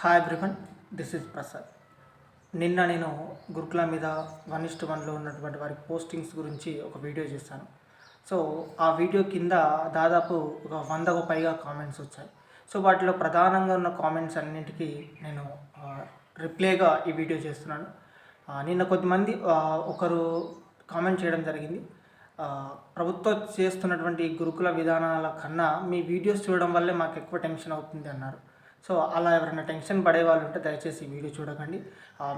Hi everyone this is Prasad. నిన్న నేను గురుకుల మీద వన్ ఇస్ట్ వన్లో ఉన్నటువంటి వారి పోస్టింగ్స్ గురించి ఒక వీడియో చేశాను. సో ఆ వీడియో కింద దాదాపు ఒక వందకు పైగా కామెంట్స్ వచ్చాయి. సో వాటిలో ప్రధానంగా ఉన్న కామెంట్స్ అన్నింటికి నేను రిప్లైగా ఈ వీడియో చేస్తున్నాను. నిన్న కొద్దిమంది ఒకరు కామెంట్ చేయడం జరిగింది. ప్రభుత్వం చేస్తున్నటువంటి గురుకుల విధానాల కన్నా మీ వీడియోస్ చూడడం వల్లే మాకు ఎక్కువ టెన్షన్ అవుతుంది అన్నారు. సో అలా ఎవరైనా టెన్షన్ పడే వాళ్ళు ఉంటే దయచేసి వీడియో చూడకండి.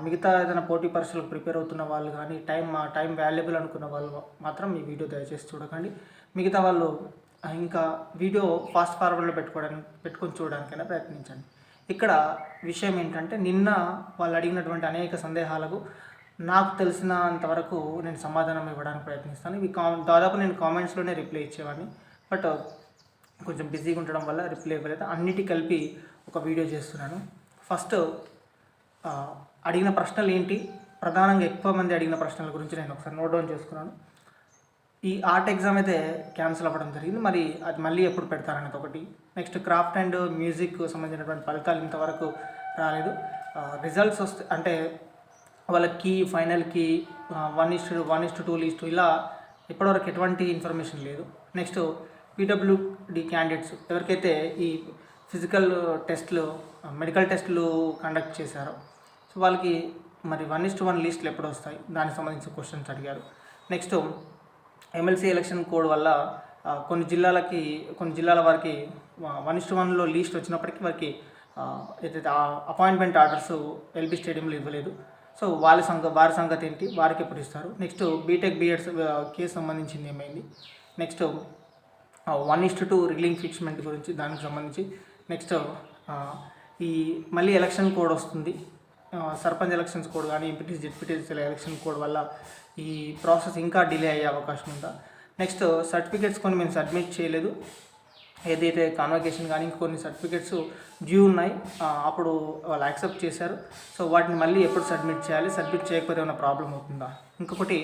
మిగతా ఏదైనా పోటీ పరీక్షలకు ప్రిపేర్ అవుతున్న వాళ్ళు కానీ టైం మా టైం వాల్యుబుల్ అనుకున్న వాళ్ళు మాత్రం ఈ వీడియో దయచేసి చూడకండి. మిగతా వాళ్ళు ఇంకా వీడియో ఫాస్ట్ ఫార్వర్డ్లో పెట్టుకోవడానికి పెట్టుకొని చూడడానికైనా ప్రయత్నించండి. ఇక్కడ విషయం ఏంటంటే నిన్న వాళ్ళు అడిగినటువంటి అనేక సందేహాలకు నాకు తెలిసినంత వరకు నేను సమాధానం ఇవ్వడానికి ప్రయత్నిస్తాను. ఇవి కా దాదాపు నేను కామెంట్స్లోనే రిప్లై ఇచ్చేవాడిని. బట్ కొంచెం బిజీగా ఉండడం వల్ల రిప్లై ఇవ్వలేదు. అన్నిటి కలిపి ఒక వీడియో చేస్తున్నాను. ఫస్ట్ అడిగిన ప్రశ్నలు ఏంటి? ప్రధానంగా ఎక్కువ మంది అడిగిన ప్రశ్నల గురించి నేను ఒకసారి నోట్ డౌన్ చేసుకున్నాను. ఈ ఆర్ట్ ఎగ్జామ్ అయితే క్యాన్సిల్ అవ్వడం జరిగింది. మరి అది మళ్ళీ ఎప్పుడు పెడతారనేది ఒకటి. నెక్స్ట్ క్రాఫ్ట్ అండ్ మ్యూజిక్ సంబంధించినటువంటి ఫలితాలు ఇంతవరకు రాలేదు. రిజల్ట్స్ వస్తే అంటే వాళ్ళకి ఫైనల్కి one is one is two least ఇలా ఇప్పటివరకు ఎటువంటి ఇన్ఫర్మేషన్ లేదు. నెక్స్ట్ పీడబ్ల్యూడి క్యాండిడేట్స్ ఎవరికైతే ఈ ఫిజికల్ టెస్ట్లు మెడికల్ టెస్టులు కండక్ట్ చేశారు. సో వాళ్ళకి మరి వన్ ఇస్ వన్ లిస్టులు ఎప్పుడు వస్తాయి. దానికి సంబంధించిన క్వశ్చన్స్ అడిగారు. నెక్స్ట్ ఎమ్మెల్సీ ఎలక్షన్ కోడ్ వల్ల కొన్ని జిల్లాలకి కొన్ని జిల్లాల వారికి వన్ ఇస్ట్ వన్లో లీస్ట్ వచ్చినప్పటికీ వారికి ఏదైతే అపాయింట్మెంట్ ఆర్డర్స్ ఎల్బీ స్టేడియంలో ఇవ్వలేదు. సో వాళ్ళ సంగ వారి సంగతి ఏంటి? వారికి ఎప్పుడు ఇస్తారు? నెక్స్ట్ బీటెక్ బీఎడ్స్ కేసు సంబంధించింది ఏమైంది? నెక్స్ట్ వన్ ఇస్ టూ రిలింగ్ ఫిక్స్మెంట్ గురించి దానికి సంబంధించి నెక్స్ట్ ఈ మళ్ళీ ఎలక్షన్ కోడ్ వస్తుంది. సర్పంచ్ ఎలక్షన్స్ కోడ్ కానీ ఎంపీటీస్ జెడ్పీటీస్ ఎలక్షన్ కోడ్ వల్ల ఈ ప్రాసెస్ ఇంకా డిలే అయ్యే అవకాశం ఉందా? నెక్స్ట్ సర్టిఫికేట్స్ కొన్ని మేము సబ్మిట్ చేయలేదు. ఏదైతే కాన్వకేషన్ కానీ కొన్ని సర్టిఫికేట్స్ డ్యూ ఉన్నాయి. అప్పుడు వాళ్ళు యాక్సెప్ట్ చేశారు. సో వాటిని మళ్ళీ ఎప్పుడు సబ్మిట్ చేయాలి? సబ్మిట్ చేయకపోతే ఏమైనా ప్రాబ్లం అవుతుందా? ఇంకొకటి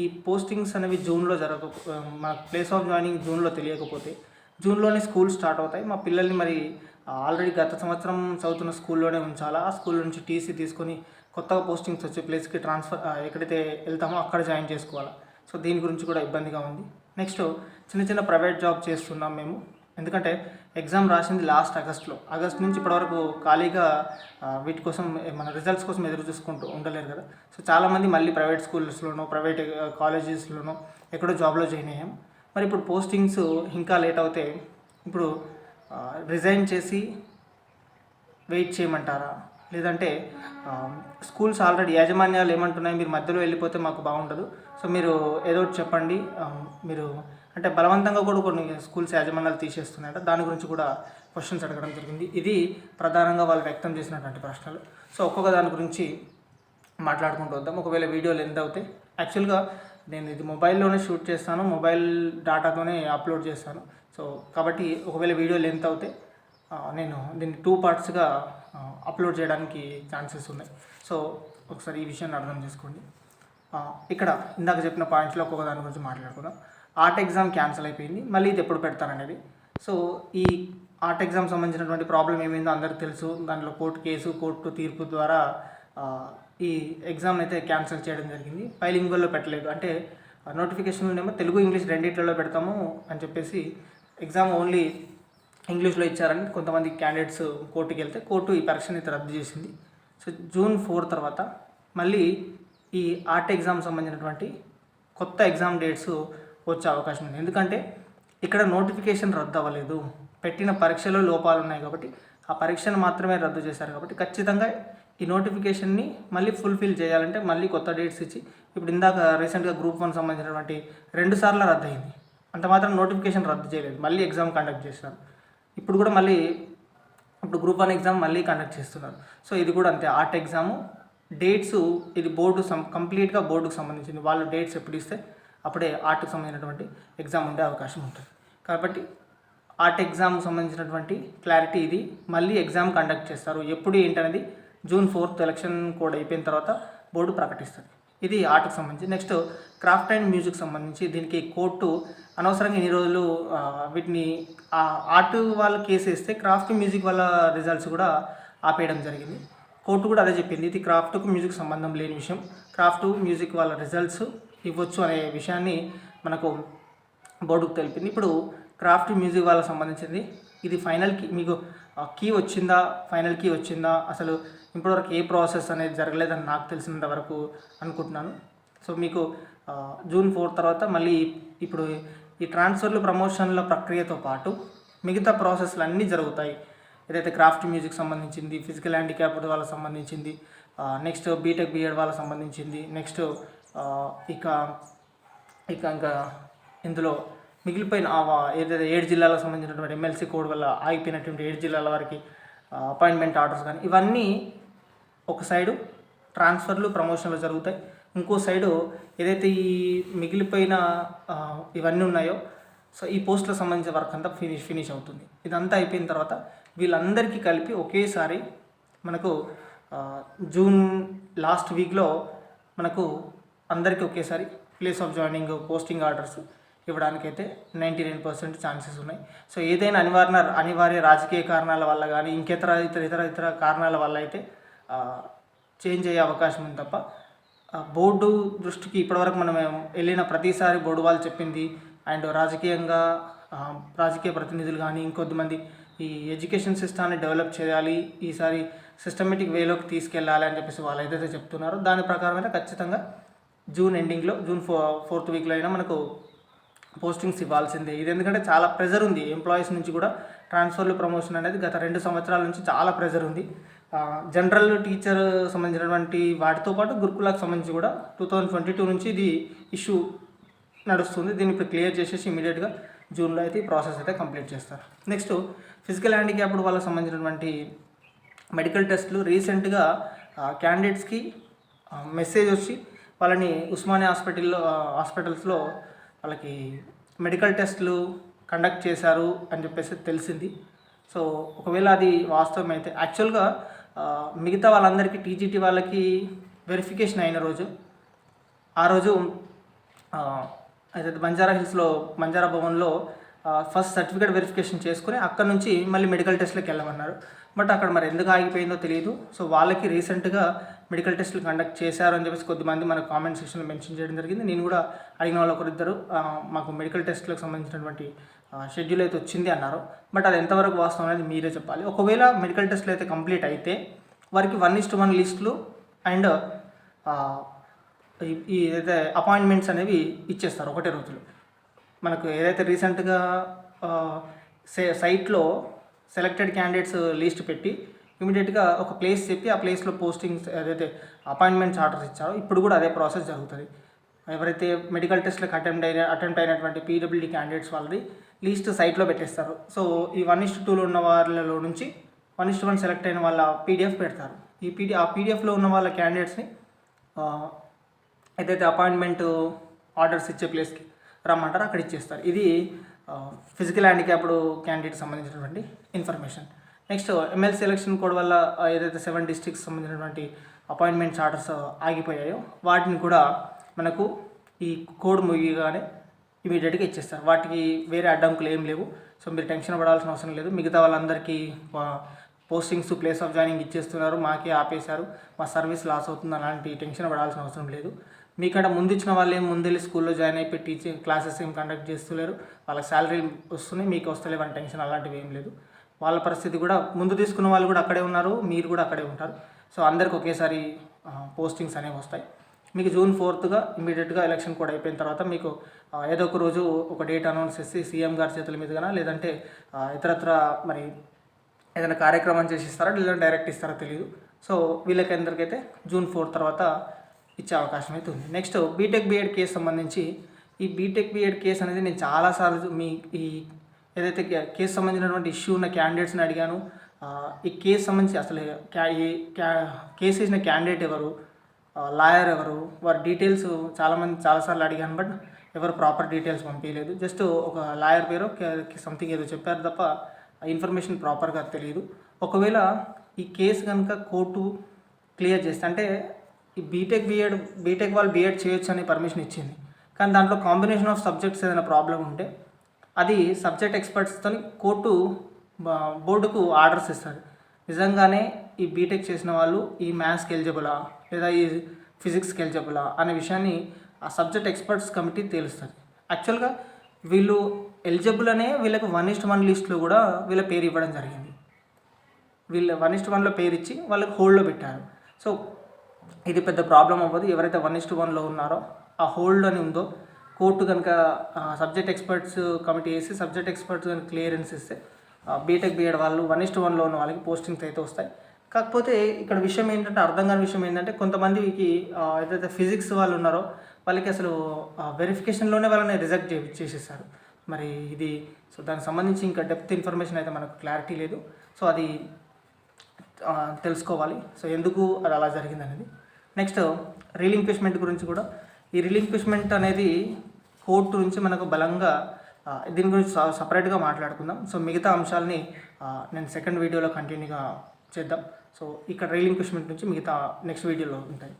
ఈ పోస్టింగ్స్ అనేవి జూన్లో జరగ మన ప్లేస్ ఆఫ్ జాయినింగ్ జూన్లో తెలియకపోతే జూన్లోనే స్కూల్ స్టార్ట్ అవుతాయి. మా పిల్లల్ని మరి ఆల్రెడీ గత సంవత్సరం చదువుతున్న స్కూల్లోనే ఉంచాలా? ఆ స్కూల్ నుంచి టీసీ తీసుకొని కొత్తగా పోస్టింగ్స్ వచ్చే ప్లేస్కి ట్రాన్స్ఫర్ ఎక్కడైతే వెళ్తామో అక్కడ జాయిన్ చేసుకోవాలా? సో దీని గురించి కూడా ఇబ్బందిగా ఉంది. నెక్స్ట్ చిన్న చిన్న ప్రైవేట్ జాబ్ చేస్తున్నాం మేము. ఎందుకంటే ఎగ్జామ్ రాసింది లాస్ట్ ఆగస్ట్లో. ఆగస్ట్ నుంచి ఇప్పటివరకు ఖాళీగా వీటి కోసం మన రిజల్ట్స్ కోసం ఎదురు చూసుకుంటూ ఉండలేరు కదా. సో చాలామంది మళ్ళీ ప్రైవేట్ స్కూల్స్లోనో ప్రైవేట్ కాలేజెస్లోనో ఎక్కడో జాబ్లో జాయిన్ అయ్యాం. మరి ఇప్పుడు పోస్టింగ్స్ ఇంకా లేట్ అవుతే ఇప్పుడు రిజైన్ చేసి వెయిట్ చేయమంటారా? లేదంటే స్కూల్స్ ఆల్రెడీ యాజమాన్యాలు ఏమంటున్నాయి మీరు మధ్యలో వెళ్ళిపోతే మాకు బాగుండదు. సో మీరు ఏదో ఒకటి చెప్పండి. మీరు అంటే బలవంతంగా కూడా కొన్ని స్కూల్స్ యాజమాన్యాలు తీసేస్తున్నాయట. దాని గురించి కూడా క్వశ్చన్స్ అడగడం జరిగింది. ఇది ప్రధానంగా వాళ్ళు వ్యక్తం చేసినటువంటి ప్రశ్నలు. సో ఒక్కొక్క దాని గురించి మాట్లాడుకుంటూ వద్దాం. ఒకవేళ వీడియోలు ఎంత అవుతాయి యాక్చువల్గా నేను ఇది మొబైల్లోనే షూట్ చేస్తాను మొబైల్ డాటాతోనే అప్లోడ్ చేస్తాను. సో కాబట్టి ఒకవేళ వీడియో లెంత్ అవుతే నేను దీన్ని టూ పార్ట్స్గా అప్లోడ్ చేయడానికి ఛాన్సెస్ ఉన్నాయి. సో ఒకసారి ఈ విషయాన్ని అర్థం చేసుకోండి. ఇక్కడ ఇందాక చెప్పిన పాయింట్స్లో ఒక్కొక్క దాని గురించి మాట్లాడుకుందాం. ఆర్ట్ ఎగ్జామ్ క్యాన్సిల్ అయిపోయింది మళ్ళీ ఇది ఎప్పుడు పెడతారనేది. సో ఈ ఆర్ట్ ఎగ్జామ్ సంబంధించినటువంటి ప్రాబ్లం ఏమైందో అందరికీ తెలుసు. దాంట్లో కోర్టు కేసు కోర్టు తీర్పు ద్వారా ఈ ఎగ్జామ్ అయితే క్యాన్సిల్ చేయడం జరిగింది. పైలింగ్వల్లో పెట్టలేదు. అంటే నోటిఫికేషన్లోనేమో తెలుగు ఇంగ్లీష్ రెండిట్లలో పెడతాము అని చెప్పేసి ఎగ్జామ్ ఓన్లీ ఇంగ్లీష్లో ఇచ్చారని కొంతమంది క్యాండిడేట్స్ కోర్టుకి వెళ్తే కోర్టు ఈ పరీక్షని అయితే రద్దు చేసింది. సో జూన్ ఫోర్ తర్వాత మళ్ళీ ఈ ఆర్ట్ ఎగ్జామ్ సంబంధించినటువంటి కొత్త ఎగ్జామ్ డేట్స్ వచ్చే అవకాశం ఉంది. ఎందుకంటే ఇక్కడ నోటిఫికేషన్ రద్దు అవ్వలేదు. పెట్టిన పరీక్షలో లోపాలు ఉన్నాయి కాబట్టి ఆ పరీక్షను మాత్రమే రద్దు చేశారు కాబట్టి ఖచ్చితంగా ఈ నోటిఫికేషన్ని మళ్ళీ ఫుల్ఫిల్ చేయాలంటే మళ్ళీ కొత్త డేట్స్ ఇచ్చి ఇప్పుడు ఇందాక రీసెంట్గా గ్రూప్ వన్ సంబంధించినటువంటి రెండు సార్లు రద్దు అయింది అంత మాత్రం నోటిఫికేషన్ రద్దు చేయలేదు. మళ్ళీ ఎగ్జామ్ కండక్ట్ చేస్తున్నారు. ఇప్పుడు కూడా మళ్ళీ ఇప్పుడు గ్రూప్ వన్ ఎగ్జామ్ మళ్ళీ కండక్ట్ చేస్తున్నారు. సో ఇది కూడా అంతే. ఆర్ట్ ఎగ్జాము డేట్స్ ఇది బోర్డు సం కంప్లీట్గా బోర్డుకు సంబంధించింది. వాళ్ళు డేట్స్ ఎప్పుడు ఇస్తే అప్పుడే ఆర్ట్కి సంబంధించినటువంటి ఎగ్జామ్ ఉండే అవకాశం ఉంటుంది. కాబట్టి ఆర్ట్ ఎగ్జామ్ సంబంధించినటువంటి క్లారిటీ ఇది. మళ్ళీ ఎగ్జామ్ కండక్ట్ చేస్తారు. ఎప్పుడు ఏంటనేది జూన్ ఫోర్త్ ఎలక్షన్ కోడ్ అయిపోయిన తర్వాత బోర్డు ప్రకటిస్తుంది. ఇది ఆర్ట్కి సంబంధించి. నెక్స్ట్ క్రాఫ్ట్ అండ్ మ్యూజిక్ సంబంధించి దీనికి కోర్టు అనవసరంగా ఇన్ని రోజులు వీటిని ఆర్ట్ వాళ్ళ కేసు వేస్తే క్రాఫ్ట్ మ్యూజిక్ వాళ్ళ రిజల్ట్స్ కూడా ఆపేయడం జరిగింది. కోర్టు కూడా అదే చెప్పింది. ఇది క్రాఫ్ట్కు మ్యూజిక్ సంబంధం లేని విషయం. క్రాఫ్ట్ మ్యూజిక్ వాళ్ళ రిజల్ట్స్ ఇవ్వచ్చు అనే విషయాన్ని మనకు బోర్డుకు తెలిపింది. ఇప్పుడు క్రాఫ్ట్ మ్యూజిక్ వాళ్ళకి సంబంధించింది. ఇది ఫైనల్ కీ మీకు కీ వచ్చిందా? ఫైనల్ కీ వచ్చిందా? అసలు ఇప్పటివరకు ఏ ప్రాసెస్ అనేది జరగలేదని నాకు తెలిసినంత వరకు అనుకుంటున్నాను. సో మీకు జూన్ ఫోర్ తర్వాత మళ్ళీ ఇప్పుడు ఈ ట్రాన్స్ఫర్లు ప్రమోషన్ల ప్రక్రియతో పాటు మిగతా ప్రాసెస్లు అన్నీ జరుగుతాయి. ఏదైతే క్రాఫ్ట్ మ్యూజిక్ సంబంధించింది ఫిజికల్ హ్యాండిక్యాప్డ్ వాళ్ళకి సంబంధించింది నెక్స్ట్ బీటెక్ బీఎడ్ వాళ్ళకి సంబంధించింది నెక్స్ట్ ఇక ఇక ఇంకా ఇందులో మిగిలిపోయిన ఏదైతే ఏడు జిల్లాలకు సంబంధించినటువంటి ఎమ్మెల్సీ కోడ్ వల్ల ఆగిపోయినటువంటి ఏడు జిల్లాల వారికి అపాయింట్మెంట్ ఆర్డర్స్ కానీ ఇవన్నీ ఒక సైడు ట్రాన్స్ఫర్లు ప్రమోషన్లు జరుగుతాయి. ఇంకో సైడు ఏదైతే ఈ మిగిలిపోయిన ఇవన్నీ ఉన్నాయో సో ఈ పోస్టులకు సంబంధించిన వర్క్ అంతా ఫినిష్ ఫినిష్ అవుతుంది. ఇదంతా అయిపోయిన తర్వాత వీళ్ళందరికీ కలిపి ఒకేసారి మనకు జూన్ లాస్ట్ వీక్లో మనకు అందరికీ ఒకేసారి place of joining posting orders ఇవ్వడానికైతే ninety nine percent chances ఉన్నాయి. సో ఏదైనా అనివార్య అనివార్య రాజకీయ కారణాల వల్ల కానీ ఇంకెతర ఇతర ఇతర ఇతర కారణాల వల్ల అయితే చేంజ్ అయ్యే అవకాశం ఉంది తప్ప బోర్డు దృష్టికి ఇప్పటివరకు మనం వెళ్ళిన ప్రతిసారి బోర్డు వాళ్ళు చెప్పింది అండ్ రాజకీయంగా రాజకీయ ప్రతినిధులు కానీ ఇంకొద్దిమంది ఈ ఎడ్యుకేషన్ సిస్టాన్ని డెవలప్ చేయాలి ఈసారి సిస్టమేటిక్ వేలోకి తీసుకెళ్ళాలి అని చెప్పేసి వాళ్ళు ఏదైతే చెప్తున్నారో. దాని ప్రకారమైనా ఖచ్చితంగా జూన్ ఎండింగ్లో జూన్ ఫో ఫోర్త్ వీక్లో అయినా మనకు పోస్టింగ్స్ ఇవ్వాల్సిందే. ఇది ఎందుకంటే చాలా ప్రెజర్ ఉంది. ఎంప్లాయీస్ నుంచి కూడా ట్రాన్స్ఫర్లు ప్రమోషన్ అనేది గత రెండు సంవత్సరాల నుంచి చాలా ప్రెజర్ ఉంది. జనరల్ టీచర్ సంబంధించినటువంటి వాటితో పాటు గురుకులకు సంబంధించి కూడా టూ థౌజండ్ ట్వంటీ టూ నుంచి ఇది ఇష్యూ నడుస్తుంది. దీన్ని ఇప్పుడు క్లియర్ చేసేసి ఇమీడియట్గా జూన్లో అయితే ఈ ప్రాసెస్ అయితే కంప్లీట్ చేస్తారు. నెక్స్ట్ ఫిజికల్ హ్యాండిక్యాప్డ్ వాళ్ళకి సంబంధించినటువంటి మెడికల్ టెస్ట్లు. రీసెంట్గా క్యాండిడేట్స్కి మెసేజ్ వచ్చి వాళ్ళని ఉస్మానియా హాస్పిటల్లో హాస్పిటల్స్లో వాళ్ళకి మెడికల్ టెస్ట్లు కండక్ట్ చేశారు అని చెప్పేసి తెలిసింది. సో ఒకవేళ అది వాస్తవం అయితే యాక్చువల్గా మిగతా వాళ్ళందరికీ టీజీటీ వాళ్ళకి వెరిఫికేషన్ అయిన రోజు ఆ రోజు అయితే బంజారా హిల్స్లో బంజారా భవన్లో ఫస్ట్ సర్టిఫికేట్ వెరిఫికేషన్ చేసుకుని అక్కడ నుంచి మళ్ళీ మెడికల్ టెస్ట్లకు వెళ్ళమన్నారు. బట్ అక్కడ మరి ఎందుకు ఆగిపోయిందో తెలియదు. సో వాళ్ళకి రీసెంట్గా మెడికల్ టెస్టులు కండక్ట్ చేశారు అని చెప్పేసి కొద్దిమంది మన కామెంట్ సెక్షన్లో మెన్షన్ చేయడం జరిగింది. నేను కూడా అడిగిన వాళ్ళు ఒకరిద్దరు మాకు మెడికల్ టెస్ట్లకు సంబంధించినటువంటి షెడ్యూల్ అయితే వచ్చింది అన్నారు. బట్ అది ఎంతవరకు వాస్తవం అనేది మీరే చెప్పాలి. ఒకవేళ మెడికల్ టెస్ట్లు అయితే కంప్లీట్ అయితే వారికి వన్ ఇస్ట్ వన్ లిస్టులు అండ్ ఈ- ఏదైతే అపాయింట్మెంట్స్ అనేవి ఇచ్చేస్తారు ఒకటే రోజులు. మనకు ఏదైతే రీసెంట్గా సైట్లో సెలెక్టెడ్ క్యాండిడేట్స్ లిస్ట్ పెట్టి ఇమీడియట్గా ఒక ప్లేస్ చెప్పి ఆ ప్లేస్లో పోస్టింగ్స్ ఏదైతే అపాయింట్మెంట్స్ ఆర్డర్స్ ఇచ్చారో ఇప్పుడు కూడా అదే ప్రాసెస్ జరుగుతుంది. ఎవరైతే మెడికల్ టెస్ట్లకు అటెంప్ట్ అయిన అటెంప్ట్ అయినటువంటి పీడబ్ల్యూడీ క్యాండిడేట్స్ వాళ్ళది లీస్ట్ సైట్లో పెట్టేస్తారు. సో ఈ వన్ ఇస్ట్ టూలో ఉన్న వాళ్ళలో నుంచి వన్ ఇస్ట్ వన్ సెలెక్ట్ అయిన వాళ్ళ పీడిఎఫ్ పెడతారు. ఈ పీడి ఆ పీడిఎఫ్లో ఉన్న వాళ్ళ క్యాండిడేట్స్ని ఏదైతే అపాయింట్మెంట్ ఆర్డర్స్ ఇచ్చే ప్లేస్కి రమ్మంటారో అక్కడ ఇచ్చేస్తారు. ఇది ఫిజికల్ హ్యాండిక్యాప్డ్ క్యాండిడేట్ సంబంధించినటువంటి information. Next MLC election code వల్ల ఏదైతే సెవెన్ డిస్టిక్స్ సంబంధించినటువంటి అపాయింట్మెంట్స్ ఆర్డర్స్ ఆగిపోయాయో వాటిని కూడా మనకు ఈ కోడ్ ముగియగానే ఇమీడియట్గా ఇచ్చేస్తారు. వాటికి వేరే అడ్డంకులు ఏం లేవు. సో మీరు టెన్షన్ పడాల్సిన అవసరం లేదు. మిగతా వాళ్ళందరికీ పోస్టింగ్స్ ప్లేస్ ఆఫ్ జాయినింగ్ ఇచ్చేస్తున్నారు. మాకే ఆపేశారు. మా సర్వీస్ లాస్ అవుతుంది అలాంటి టెన్షన్ పడాల్సిన అవసరం లేదు. మీకంటే ముందు ఇచ్చిన వాళ్ళు ఏం ముందెళ్ళి స్కూల్లో జాయిన్ అయిపోయి టీచింగ్ క్లాసెస్ ఏం కండక్ట్ చేస్తులేరు. వాళ్ళకి శాలరీ వస్తున్నాయి మీకు వస్తలేవు అని టెన్షన్ అలాంటివి ఏం లేదు. వాళ్ళ పరిస్థితి కూడా ముందు తీసుకున్న వాళ్ళు కూడా అక్కడే ఉన్నారు మీరు కూడా అక్కడే ఉంటారు. సో అందరికి ఒకేసారి పోస్టింగ్స్ అనేవి వస్తాయి. మీకు జూన్ ఫోర్త్గా ఇమీడియట్గా ఎలక్షన్ కూడా అయిపోయిన తర్వాత మీకు ఏదో ఒక రోజు ఒక డేట్ అనౌన్స్ చేసి సీఎం గారి చేతుల మీదుగానా లేదంటే ఇతరత్ర మరి ఏదైనా కార్యక్రమం చేసి ఇస్తారా లేదంటే డైరెక్ట్ ఇస్తారా తెలియదు సో వీళ్ళకి అందరికైతే జూన్ ఫోర్ తర్వాత ఇచ్చే అవకాశం అయితే ఉంది. నెక్స్ట్ బీటెక్ బీఎడ్ కేసు సంబంధించి ఈ బీటెక్ బీఎడ్ కేసు అనేది నేను చాలాసార్లు మీ ఈ ఏదైతే కేసు సంబంధించినటువంటి ఇష్యూ ఉన్న క్యాండిడేట్స్ని అడిగాను. ఈ కేసు సంబంధించి అసలు కేసు వేసిన క్యాండిడేట్ ఎవరు? లాయర్ ఎవరు? వారి డీటెయిల్స్ చాలామంది చాలాసార్లు అడిగాను బట్ ఎవరు ప్రాపర్ డీటెయిల్స్ పంపించలేదు. జస్ట్ ఒక లాయర్ పేరు సంథింగ్ ఏదో చెప్పారు తప్ప ఇన్ఫర్మేషన్ ప్రాపర్గా తెలియదు. ఒకవేళ ఈ కేసు కనుక కోర్టు క్లియర్ చేస్తే అంటే ఈ బీటెక్ బీఎడ్ బీటెక్ వాళ్ళు బీఎడ్ చేయొచ్చు అనే పర్మిషన్ ఇచ్చింది. కానీ దాంట్లో కాంబినేషన్ ఆఫ్ సబ్జెక్ట్స్ ఏదైనా ప్రాబ్లం ఉంటే అది సబ్జెక్ట్ ఎక్స్పర్ట్స్తో కోర్టు బోర్డుకు ఆర్డర్స్ ఇస్తుంది నిజంగానే ఈ బీటెక్ చేసిన వాళ్ళు ఈ మ్యాథ్స్కి ఎలిజిబులా? లేదా ఈ ఫిజిక్స్కి ఎలిజిబులా? అనే విషయాన్ని ఆ సబ్జెక్ట్ ఎక్స్పర్ట్స్ కమిటీ తేలుస్తుంది. యాక్చువల్గా వీళ్ళు ఎలిజిబుల్ అనే వీళ్ళకి వన్ ఇస్ట్ వన్ లిస్ట్లో కూడా వీళ్ళ పేరు ఇవ్వడం జరిగింది. వీళ్ళు వన్ ఇస్ట్ వన్లో పేరు ఇచ్చి వాళ్ళకి హోల్డ్లో పెట్టారు. సో ఇది పెద్ద ప్రాబ్లం అవ్వదు. ఎవరైతే వన్ ఇస్ట్ వన్లో ఉన్నారో ఆ హోల్డ్ అని ఉందో కోర్టు కనుక సబ్జెక్ట్ ఎక్స్పర్ట్స్ కమిటీ వేసి సబ్జెక్ట్ ఎక్స్పర్ట్స్ కనుక క్లియరెన్స్ ఇస్తే బీటెక్ బీఎడ్ వాళ్ళు వన్ ఇస్ట్ వన్లో ఉన్న వాళ్ళకి పోస్టింగ్స్ అయితే వస్తాయి. కాకపోతే ఇక్కడ విషయం ఏంటంటే అర్థం కాని విషయం ఏంటంటే కొంతమందికి ఏదైతే ఫిజిక్స్ వాళ్ళు ఉన్నారో వాళ్ళకి అసలు వెరిఫికేషన్లోనే వాళ్ళని రిజెక్ట్ చే చేసేసారు మరి ఇది సో దానికి సంబంధించి ఇంకా డెప్త్ ఇన్ఫర్మేషన్ అయితే మనకు క్లారిటీ లేదు. సో అది తెలుసుకోవాలి. సో ఎందుకు అది అలా జరిగింది అనేది నెక్స్ట్ రీలింక్విష్మెంట్ గురించి కూడా ఈ రిలింక్విష్మెంట్ అనేది కోర్టు నుంచి మనకు బలంగా దీని గురించి సపరేట్గా మాట్లాడుకుందాం. సో మిగతా అంశాలని నేను సెకండ్ వీడియోలో కంటిన్యూగా చేద్దాం. సో ఇక్కడ రీలింక్విష్మెంట్ నుంచి మిగతా నెక్స్ట్ వీడియోలో ఉంటాయి.